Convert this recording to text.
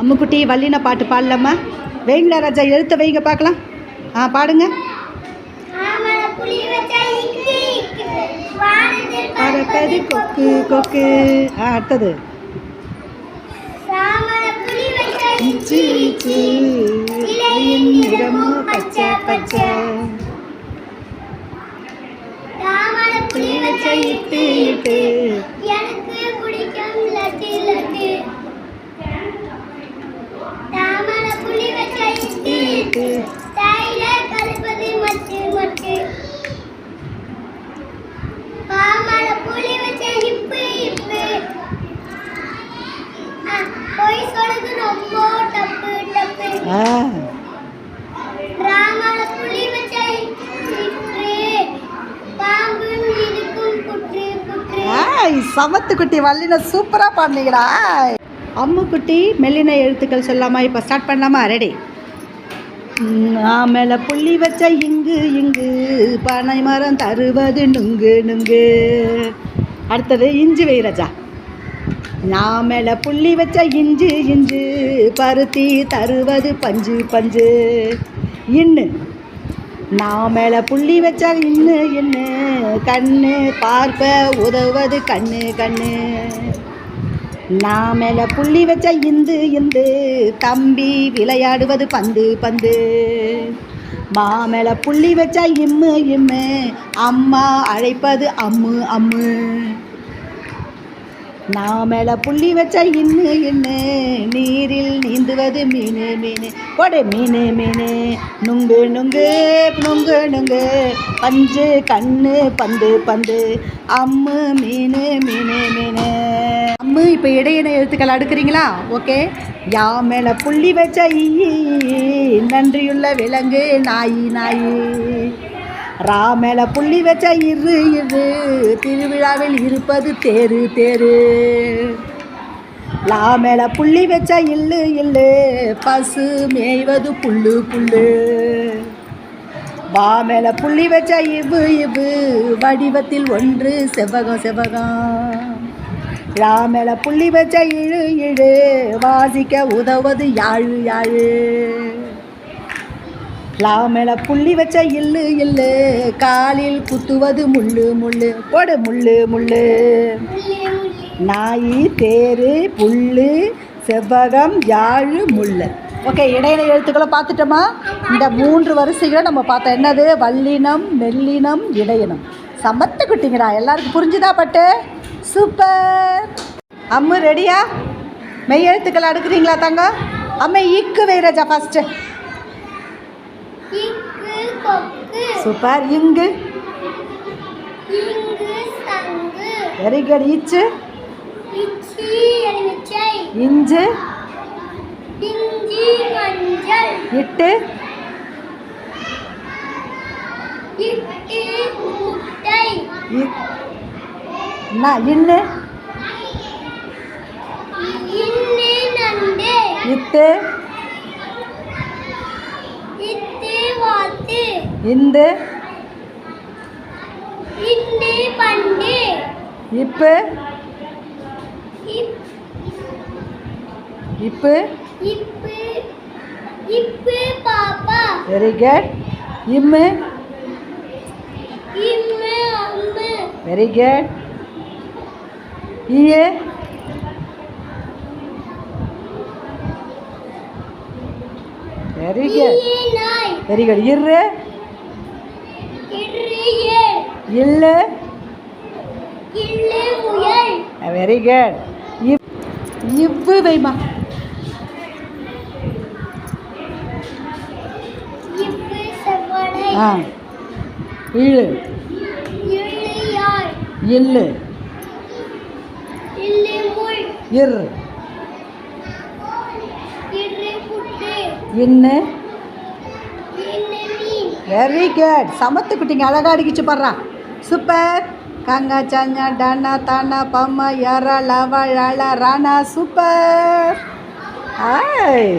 அம்முக்குட்டி வல்லின பாட்டு பாடலாமா? வைங்களா ராஜா எழுத்த வைங்க பார்க்கலாம். ஆ பாடுங்க. பறப்பது கொக்கு கொக்கு. ஆ அடுத்தது. பச்சை பச்சை எனக்கு பிடிக்கும் லட்டு லட்டு தாமல புலி வச்சா இட்டு இட்டு தாயில கலப்பது மட்டு மட்டு பாமல புலி வச்சா இப்பு இப்பு ஆ, பொய் சொல்லுது ரொம்ப டப்பு டப்பு ஆ ராமல புலி வச்சா இப்பு பாம்பு இருக்கும் புற்று புற்று ஆய் சமத்துக்குட்டி வல்லின சூப்பராக பாடினீங்கடா. அம்முக்குட்டி மெல்லின எழுத்துக்கள் சொல்லாமா இப்போ ஸ்டார்ட் பண்ணலாமா? ரெடி மேலே புள்ளி வச்ச இங்கு இங்கு பனை மரம் தருவது நுங்கு நுங்கு. அடுத்தது இஞ்சி வைரஜா நான் மேலே புள்ளி வச்ச இஞ்சு இஞ்சு பருத்தி தருவது பஞ்சு பஞ்சு. இன்னு. நான் மேலே புள்ளி வச்ச இன்னு இன்னு. கண்ணு பார்ப்ப உதவுவது கண்ணு கண்ணு. நான் மேலே புள்ளி வச்ச இந்து இந்து. தம்பி விளையாடுவது பந்து பந்து. மா மேலே புள்ளி வச்ச இம்மு இம்மு. அம்மா அழைப்பது அம்மு அம்மு. நான் மேலே புள்ளி வச்ச இன்னு இன்னு. நீரில் நீந்துவது மீனு மீனு. கொடை மீனு மீனு. நுங்கு நுங்கு நுங்கு நுங்கு. பஞ்சு கண்ணு பந்து பந்து. அம்மு மீனு மீனு மீனு. இப்போ இடையின எழுத்துக்கள் அடுக்குறீங்களா? ஓகே யா மேலே புள்ளி வச்ச ஈ நன்றியுள்ள விலங்கு நாயி நாயி. ரா மேலே புள்ளி வச்ச இரு இரு. திருவிழாவில் இருப்பது தேரு தேரு. லா மேலே புள்ளி வச்ச இல்லு இல்லு. பசு மேய்வது புல்லு புல்லு. வா மேலே புள்ளி வச்ச இவ்வு இவ்வு வடிவத்தில் ஒன்று செவ்வகம் செவ்வகம். லா புள்ளி வச்ச இழு இழு வாசிக்க உதவது யாழு யாழு. லா புள்ளி வச்ச இல்லு இல்லு காலில் குத்துவது முள்ளு முள்ளு. போடு முள்ளு முள்ளு. நாய் தேரு புல்லு செவ்வகம் யாழு முள்ளு. ஓகே இடையில எழுத்துக்களை பார்த்துட்டோமா? இந்த மூன்று வரிசைகளை நம்ம பார்த்தோம் என்னது? வல்லினம் மெல்லினம் இடையினம். சமத்து குட்டிங்கடா எல்லாருக்கும் புரிஞ்சுதா பட்டு? சூப்பர். அம்மு ரெடியா மெய் எழுத்துக்கள் அடுக்குறீங்களா தங்க? அம்மா இக்கு வைரஜா ஃபஸ்ட்டு சூப்பர். இங்கு? வெரி குட் இச்சு? இஞ்சு? இட்டு? இட்டு முட்டை. நா இன்னு. இத்து. இந்து. இப்பு. இப்பு. இப்பு. பாப்பா. வெரி குட் இம்மு. இம்மு அம்மு. வெரி குட் ஈயே வெரி குட் வெரி குட் இரு. இல்லு வெரி குட் இவ் இவ்வு வைமா ஆ. இழு. இல்லு இர். இரு இன்னு வெரி குட் சமத்து குட்டிங்க அழகா அடிக்கிச்சு பாடுறா சூப்பர் காங்கா சாஞ்சா டானா தானா பம்மா யாரா லவா ழாலா ராணா சூப்பர் ஆய்